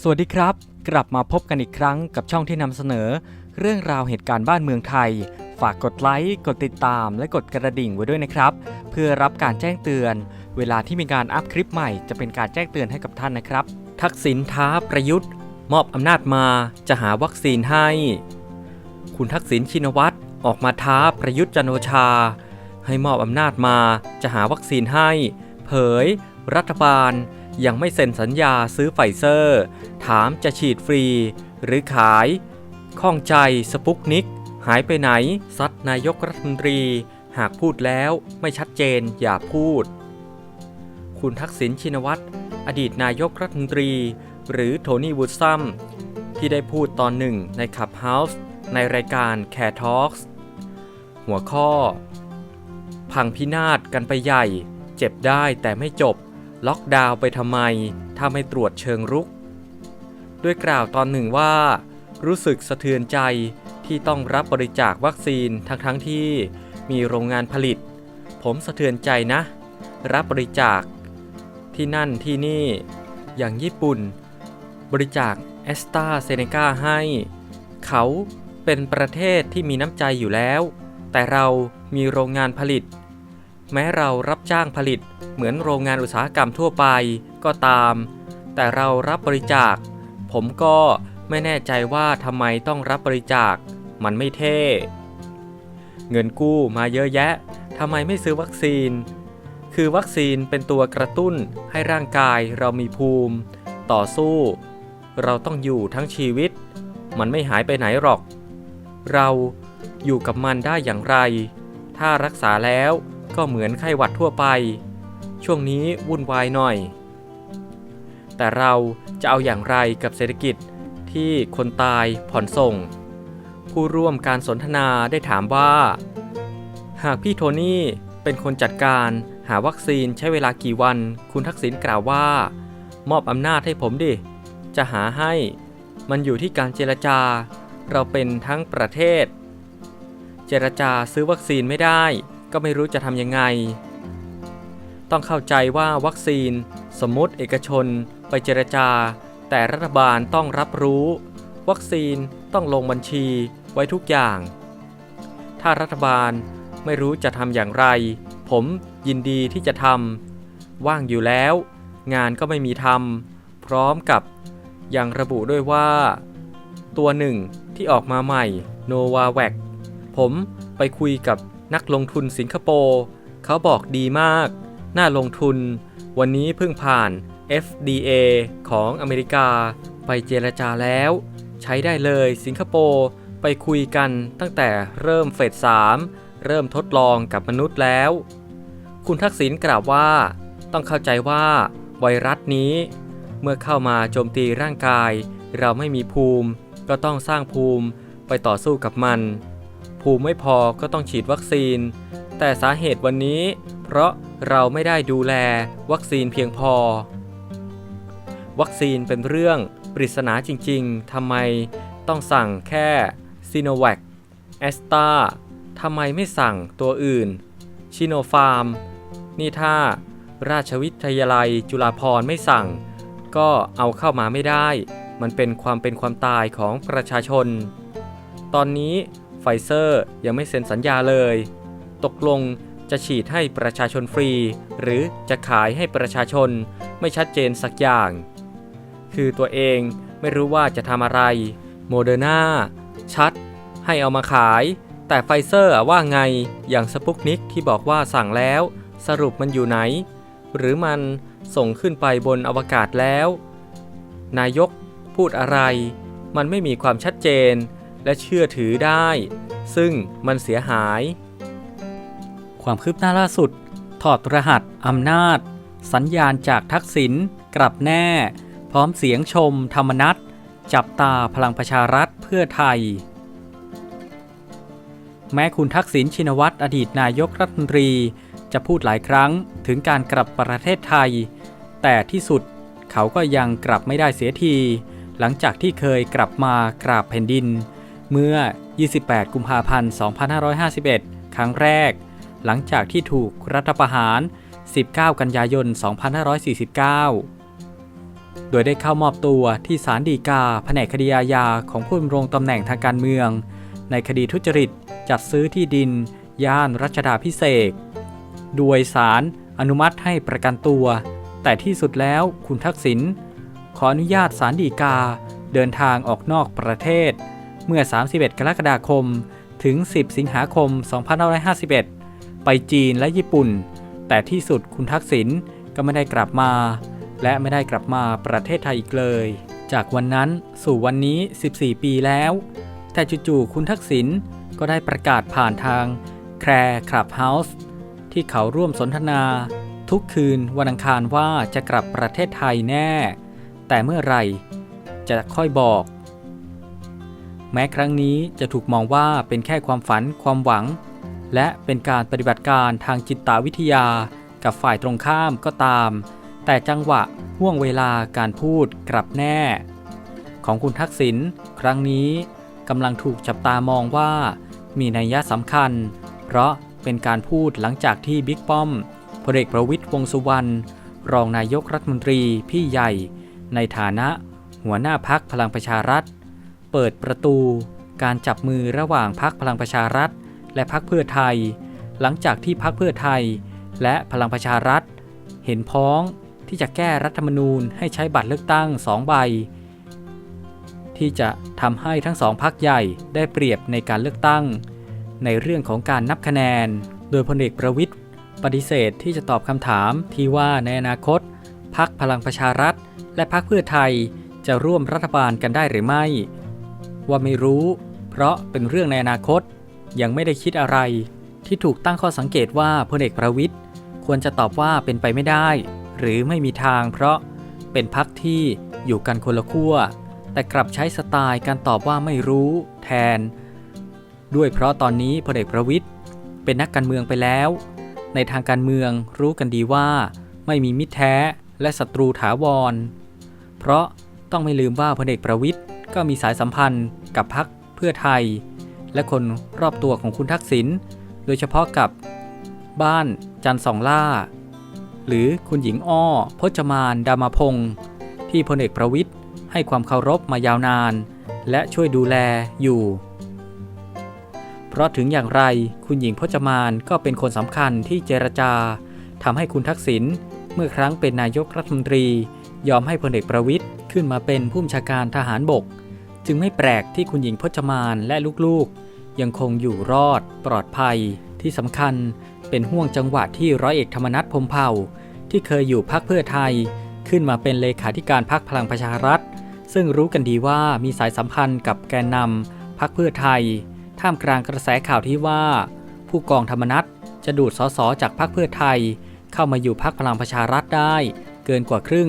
สวัสดีครับ กลับมาพบกันอีกครั้งกับช่องที่นำเสนอ เรื่องราวเหตุการณ์บ้านเมืองไทย ฝากกดไลค์กดติดตาม และกดกระดิ่งไว้ด้วยนะครับ เพื่อรับการแจ้งเตือน เวลาที่มีการอัพคลิปใหม่จะเป็นการแจ้งเตือนให้กับท่านนะครับ ทักษิณท้าประยุทธ์ มอบอำนาจมาจะหาวัคซีนให้ คุณทักษิณชินวัตรออกมาท้าประยุทธ์จันโอชา ให้มอบอำนาจมาจะหาวัคซีนให้ เผย รัฐบาล ยังไม่เซ็นสัญญาซื้อไฟเซอร์ ถามจะฉีดฟรี หรือขาย ข้องใจสปุกนิก หายไปไหน ซัดนายกรัฐมนตรี หากพูดแล้วไม่ชัดเจนอย่าพูด คุณทักษิณชินวัตร อดีตนายกรัฐมนตรี หรือโทนี่วูดซัม ที่ได้พูดตอนหนึ่งในคับเฮาส์ในรายการ Care Talks หัวข้อ พังพินาศกันไปใหญ่ เจ็บได้แต่ไม่จบ ล็อกดาวน์ไปทำไมถ้าไม่ตรวจเชิงรุก ด้วยกล่าวตอนหนึ่งว่า รู้สึกสะเทือนใจที่ต้องรับบริจาควัคซีนทั้งทั้งๆที่มีโรงงานผลิต ผมสะเทือนใจนะ รับบริจาค ที่นั่นที่นี่อย่างญี่ปุ่น บริจาคแอสตราเซเนกาให้ เขาเป็นประเทศที่มีน้ำใจอยู่แล้ว แต่เรามีโรงงานผลิต แม้เรารับจ้างผลิตเหมือนโรงงานอุตสาหกรรมทั่วไปก็ตาม แต่เรารับบริจาค ผมก็ไม่แน่ใจว่าทำไมต้องรับบริจาค มันไม่เท่ เงินกู้มาเยอะแยะทำไมไม่ซื้อวัคซีน คือวัคซีนเป็นตัวกระตุ้นให้ร่างกายเรามีภูมิ ต่อสู้ เราต้องอยู่ทั้งชีวิต มันไม่หายไปไหนหรอก เราอยู่กับมันได้อย่างไร ถ้ารักษาแล้ว ก็เหมือนไข้หวัดทั่วไป ช่วงนี้วุ่นวายหน่อย แต่เราจะเอาอย่างไรกับเศรษฐกิจที่คนตายผ่อนส่ง ผู้ร่วมการสนทนาได้ถามว่า หากพี่โทนี่เป็นคนจัดการหาวัคซีนใช้เวลากี่วัน คุณทักษิณกล่าวว่า มอบอำนาจให้ผมดิ จะหาให้มันอยู่ที่การเจรจา เราเป็นทั้งประเทศ เจรจาซื้อวัคซีนไม่ได้ ก็ไม่รู้จะทำยังไง ต้องเข้าใจว่าวัคซีน สมมติเอกชน ไปเจรจา แต่รัฐบาลต้องรับรู้ วัคซีนต้องลงบัญชีไว้ทุกอย่าง ถ้ารัฐบาลไม่รู้จะทำอย่างไร ผมยินดีที่จะทำว่างอยู่แล้ว งานก็ไม่มีทำพร้อมกับยังระบุด้วยว่า ตัวหนึ่งที่ออกมาใหม่ n o v a v a x ผมไปคุยกับ นักลงทุนสิงคโปร์เขาบอกดีมาก น่าลงทุน วันนี้เพิ่งผ่าน FDA ของอเมริกา ไปเจรจาแล้ว ใช้ได้เลยสิงคโปร์ไปคุยกันตั้งแต่เริ่มเฟส3เริ่มทดลองกับมนุษย์แล้ว คุณทักษิณกล่าวว่า ต้องเข้าใจว่าไวรัสนี้ เมื่อเข้ามาโจมตีร่างกาย เราไม่มีภูมิ ก็ต้องสร้างภูมิไปต่อสู้กับมัน ภูมิไม่พอก็ต้องฉีดวัคซีน แต่สาเหตุวันนี้ เพราะเราไม่ได้ดูแลวัคซีนเพียงพอ วัคซีนเป็นเรื่องปริศนาจริงๆทำไมต้องสั่งแค่ซีโนแวคแอสตาทำไมไม่สั่งตัวอื่น ชิโนฟาร์ม นี่ถ้าราชวิทยาลัยจุฬาภรณ์ไม่สั่ง ก็เอาเข้ามาไม่ได้ มันเป็นความเป็นความตายของประชาชน ตอนนี้ ไฟเซอร์ยังไม่เซ็นสัญญาเลย ตกลงจะฉีดให้ประชาชนฟรี หรือจะขายให้ประชาชนไม่ชัดเจนสักอย่าง คือตัวเองไม่รู้ว่าจะทำอะไรโมเดอร์นาชัด ให้เอามาขาย แต่ไฟเซอร์ว่าไงอย่างสปุกนิกที่บอกว่าสั่งแล้ว สรุปมันอยู่ไหน หรือมันส่งขึ้นไปบนอวกาศแล้ว นายกพูดอะไร มันไม่มีความชัดเจน และเชื่อถือได้ ซึ่งมันเสียหาย ความคืบหน้าล่าสุด ถอดรหัสอำนาจ สัญญาณจากทักษิณกลับแน่ พร้อมเสียงชม ธรรมนัตจับตาพลังประชารัฐเพื่อไทย แม้คุณทักษิณชินวัตรอดีตนายกรัฐมนตรีจะพูดหลายครั้งถึงการกลับประเทศไทย แต่ที่สุดเขาก็ยังกลับไม่ได้เสียที หลังจากที่เคยกลับมากราบแผ่นดิน เมื่อ 28 กุมภาพันธ์ 2551 ครั้งแรก หลังจากที่ถูกรัฐประหาร 19 กันยายน 2549 โดยได้เข้ามอบตัวที่ศาลฎีกาแผนกคดีอาญาของผู้ดำรงตำแหน่งทางการเมือง ในคดีทุจริตจัดซื้อที่ดิน ย่านรัชดาพิเศษกด้วยศาลอนุมัติให้ประกันตัว แต่ที่สุดแล้วคุณทักษิณขออนุญาตศาลฎีกาเดินทางออกนอกประเทศ เมื่อ 31 กรกฎาคม ถึง 10 สิงหาคม 2551 ไปจีนและญี่ปุ่น แต่ที่สุดคุณทักษิณก็ไม่ได้กลับมา และไม่ได้กลับมาประเทศไทยอีกเลย จากวันนั้นสู่วันนี้ 14 ปีแล้ว แต่จู่ๆคุณทักษิณก็ได้ประกาศผ่านทางแคร์คลับเฮาส์ที่เขาร่วมสนทนา ทุกคืนวันอังคารว่าจะกลับประเทศไทยแน่ แต่เมื่อไหร่จะค่อยบอก แม้ครั้งนี้จะถูกมองว่าเป็นแค่ความฝันความหวัง และเป็นการปฏิบัติการทางจิตวิทยา กับฝ่ายตรงข้ามก็ตาม แต่จังหวะห่วงเวลาการพูดกลับแน่ ของคุณทักษิณครั้งนี้กำลังถูกจับตามองว่า มีนัยยะสำคัญ เพราะเป็นการพูดหลังจากที่บิ๊กป้อมพลเอกประวิตยวงสุวรรณรองนายกรัฐมนตรีพี่ใหญ่ ในฐานะ หัวหน้าพักพลังประชารัฐ เปิดประตู การจับมือระหว่างพักพลังประชารัฐ และพักเพื่อไทย หลังจากที่พักเพื่อไทย และพลังประชารัฐ เห็นพ้องที่จะแก้รัฐธรรมนูญให้ใช้บัตรเลือกตั้งสองใบ ที่จะทำให้ทั้งสองพักใหญ่ได้เปรียบในการเลือกตั้ง ในเรื่องของการนับคะแนน โดยพลเอกประวิทย์ปฏิเสธที่จะตอบคำถามที่ว่าในอนาคตพักพลังประชารัฐ และพักเพื่อไทยจะร่วมรัฐบาลกันได้หรือไม่ ว่าไม่รู้ เพราะเป็นเรื่องในอนาคต ยังไม่ได้คิดอะไร ที่ถูกตั้งข้อสังเกตว่าพลเอกประวิทย์ควรจะตอบว่าเป็นไปไม่ได้ หรือไม่มีทาง เพราะเป็นพักที่อยู่กันคนละขั้ว แต่กลับใช้สไตล์การตอบว่าไม่รู้ แทน ด้วยเพราะตอนนี้พลเอกประวิทย์เป็นนักการเมืองไปแล้ว ในทางการเมืองรู้กันดีว่า ไม่มีมิตรแท้และศัตรูถาวร เพราะต้องไม่ลืมว่าพลเอกประวิทย์ ก็มีสายสัมพันธ์กับพรรคเพื่อไทย และคนรอบตัวของคุณทักษิณโดยเฉพาะกับบ้านจันทร์สองล่า หรือคุณหญิงอ้อพจมานดามาพงศ์ที่พลเอกประวิทย์ให้ความเคารพมายาวนาน และช่วยดูแลอยู่ เพราะถึงอย่างไรคุณหญิงพจมานก็เป็นคนสำคัญที่เจรจาทำให้คุณทักษิณเมื่อครั้งเป็นนายกรัฐมนตรี ยอมให้พลเอกประวิทย์ขึ้นมาเป็นผู้บัญชาการทหารบก จึงไม่แปลกที่คุณหญิงพจมานและลูกๆ ยังคงอยู่รอด ปลอดภัย ที่สำคัญเป็นห่วงจังหวะที่ร้อยเอกธรรมนัฐพรมเผ่า ที่เคยอยู่พักเพื่อไทย ขึ้นมาเป็นเลขาธิการพักพลังประชารัฐ ซึ่งรู้กันดีว่ามีสายสัมพันธ์กับแกนนำพักเพื่อไทย ท่ามกลางกระแสข่าวที่ว่า ผู้กองธรรมนัฐจะดูดสสจากพักเพื่อไทย เข้ามาอยู่พักพลังประชารัฐได้ เกินกว่าครึ่ง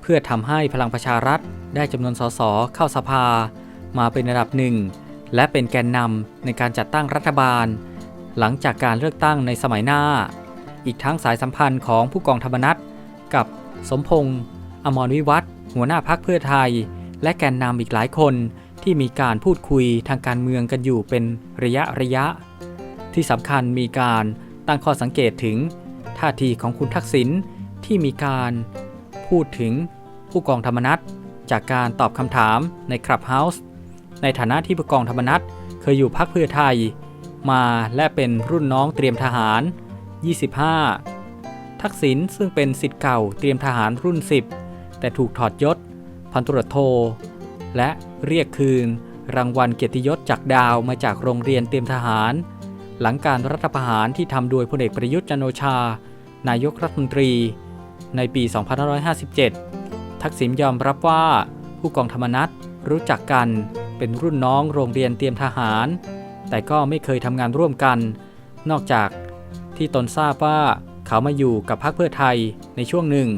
เพื่อทำให้พลังประชารัฐ ได้จำนวนสสเข้าสภา มาเป็นระดับหนึ่ง และเป็นแกนนำในการจัดตั้งรัฐบาล หลังจากการเลือกตั้งในสมัยหน้า อีกทั้งสายสัมพันธ์ของผู้กองธรรมนัฐกับสมพงษ์อมรวิวัฒหัวหน้าพักเพื่อไทย และแกนนำอีกหลายคนที่มีการพูดคุยทางการเมืองกันอยู่เป็นระยะระยะ ที่สำคัญมีการตั้งข้อสังเกตถึง ท่าทีของคุณทักษิณที่มีการพูดถึงผู้กองธรรมนัฐ จากการตอบคำถามในคลับเฮาส์ในฐานะที่ผู้กองธรรมนัฐเคยอยู่พักเพื่อไทย มาและเป็นรุ่นน้องเตรียมทหาร 25 ทักษิณซึ่งเป็นสิทธิ์เก่าเตรียมทหารรุ่น 10 แต่ถูกถอดยศ พันตรโท และเรียกคืน รางวัลเกียรติยศจากดาวมาจากโรงเรียนเตรียมทหาร หลังการรัฐประหารที่ทำโดยพลเอกประยุทธ์จันโอชา นายกรัฐมนตรี ในปี 2557 ทักษิณยอมรับว่า ผู้กองธรรมนัฐรู้จักกัน เป็นรุ่นน้องโรงเรียนเตรียมทหาร แต่ก็ไม่เคยทำงานร่วมกัน นอกจากที่ตนทราบว่าเขามาอยู่กับพรรคเพื่อไทยในช่วงหนึ่ง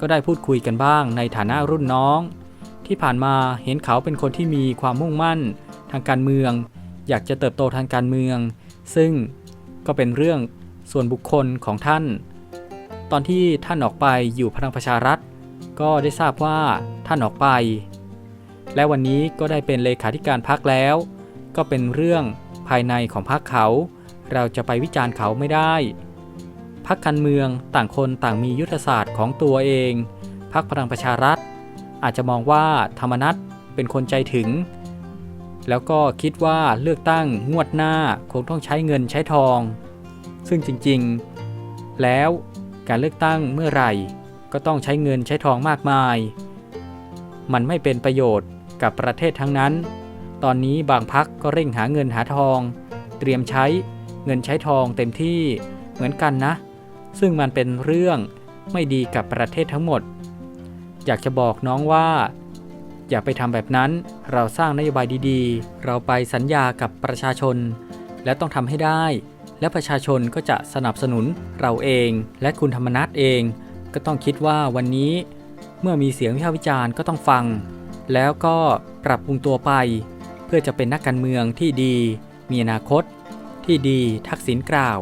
ก็ได้พูดคุยกันบ้างในฐานะรุ่นน้อง ที่ผ่านมาเห็นเขาเป็นคนที่มีความมุ่งมั่น ทางการเมือง อยากจะเติบโตทางการเมือง ซึ่งก็เป็นเรื่องส่วนบุคคลของท่าน ตอนที่ท่านออกไปอยู่พลังประชารัฐ ก็ได้ทราบว่าท่านออกไป และวันนี้ก็ได้เป็นเลขาธิการพักแล้ว ก็เป็นเรื่องภายในของพรรคเขา เราจะไปวิจารณ์เขาไม่ได้พักการเมืองต่างคนต่างมียุทธศาสตร์ของตัวเอง พักพลังประชารัฐ อาจจะมองว่าธรรมนัตเป็นคนใจถึง แล้วก็คิดว่าเลือกตั้งงวดหน้าคงต้องใช้เงินใช้ทอง ซึ่งจริงๆ แล้วการเลือกตั้งเมื่อไหร่ ก็ต้องใช้เงินใช้ทองมากมาย มันไม่เป็นประโยชน์กับประเทศทั้งนั้น ตอนนี้บางพักก็เร่งหาเงินหาทอง เตรียมใช้เงินใช้ทองเต็มที่เหมือนกันนะ ซึ่งมันเป็นเรื่องไม่ดีกับประเทศทั้งหมด อยากจะบอกน้องว่า อย่าไปทำแบบนั้น เราสร้างนโยบายดีๆ เราไปสัญญากับประชาชน และต้องทำให้ได้ และประชาชนก็จะสนับสนุนเราเอง และคุณธรรมนัฐเอง ก็ต้องคิดว่าวันนี้เมื่อมีเสียงวิพากษ์วิจารณ์ก็ต้องฟัง แล้วก็ปรับปรุงตัวไป เพื่อจะเป็นนักการเมืองที่ดี มีอนาคต ที่ดีทักษิณกล่าว